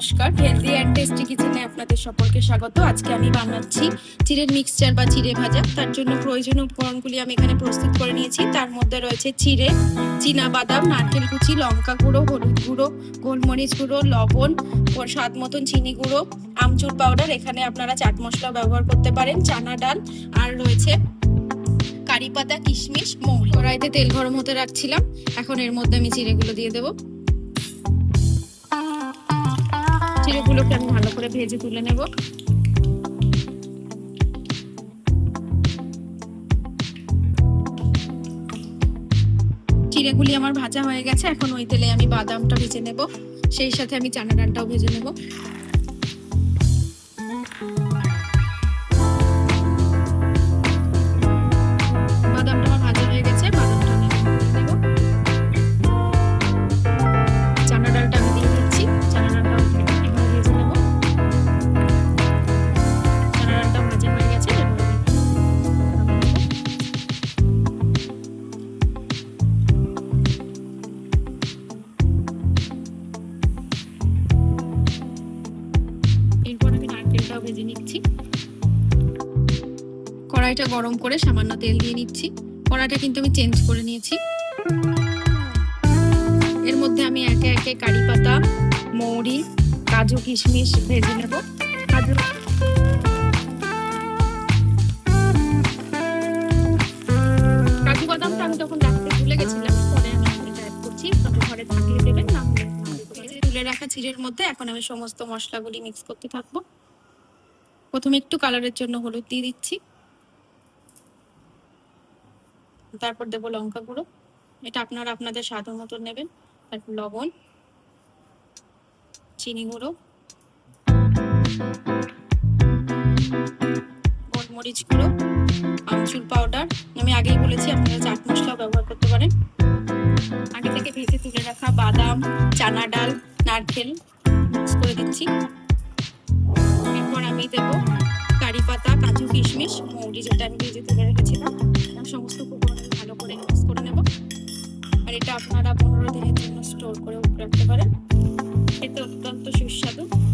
নমস্কার healthy and tasty কিচেনে আপনাদের সকলকে স্বাগত। আজকে আমি বানাচ্ছি চিড়ের মিক্সচার বা চিড়ে ভাজা। তার জন্য প্রয়োজনীয় উপকরণগুলি আমি এখানে প্রস্তুত করে নিয়েছি। তার মধ্যে রয়েছে চিড়ে চীনা বাদাম নারকেল কুচি, লঙ্কা গুঁড়ো, হলুদ গুঁড়ো, গোলমরিচ গুঁড়ো, লবণ স্বাদ মতন চিনি গুঁড়ো, আমচুর পাউডার এখানে আপনারা চাট মশলা ব্যবহার করতে পারেন, চানা ডাল, আর রয়েছে কারি পাতা, কিশমিশ, মৌরি। কড়াইতে তেল গরম হতে রাখছিলাম। এখন এর মধ্যে আমি চিড়েগুলো দিয়ে দেবো। চিড়েগুলোকে আমি ভালো করে ভেজে তুলে নেব। চিড়েগুলি আমার ভাজা হয়ে গেছে, এখন ওই তেলে আমি বাদামটা ভেজে নেব। সেই সাথে আমি চানা ডালটাও ভেজে নেব। ভেজে নিচ্ছি। কড়াইটা গরম করে সামান্য তেল দিয়ে নিচ্ছি। কড়াইটা কিন্তু আমি চেঞ্জ করে নিয়েছি। এর মধ্যে আমি একে একে কারি পাতা, মৌরি, কাজু, কিশমিশ ভেজে নেব। কাজু কাজু বাদামটা আমি তখন রাখতে ভুলে গেছিলাম, পরে আমি এটা করছি। তখন ঘরে থাকলে দেবেন, না। তুলে রাখা চিড়ের মধ্যে এখন আমি সমস্ত মশলাগুলি মিক্স করতে থাকব। প্রথমে একটু কালারের জন্য হলুদ দিয়ে দিচ্ছি। তারপর দেবো লঙ্কা গুঁড়ো। এটা আপনারা আপনাদের স্বাদ মতো নেবেন। তারপর লবণ, চিনি গুঁড়ো, গোলমরিচ গুঁড়ো, আমচুর পাউডার আমি আগেই বলেছি, আপনারা চাট মশলাও ব্যবহার করতে পারেন। আগে থেকে ভেজে তুলে রাখা বাদাম, চানা ডাল, নারকেল মিক্স করে দিচ্ছি। দেবো। কারি পাতা, কাজু, কিশমিশ, মৌরি যেটা আমি ভেজে তুলে রেখেছিলাম। সমস্ত উপকরণ ভালো করে মিক্স করে নেব। আর এটা আপনারা পনেরো দিনের জন্য স্টোর করে রাখতে পারেন। খেতে অত্যন্ত সুস্বাদু।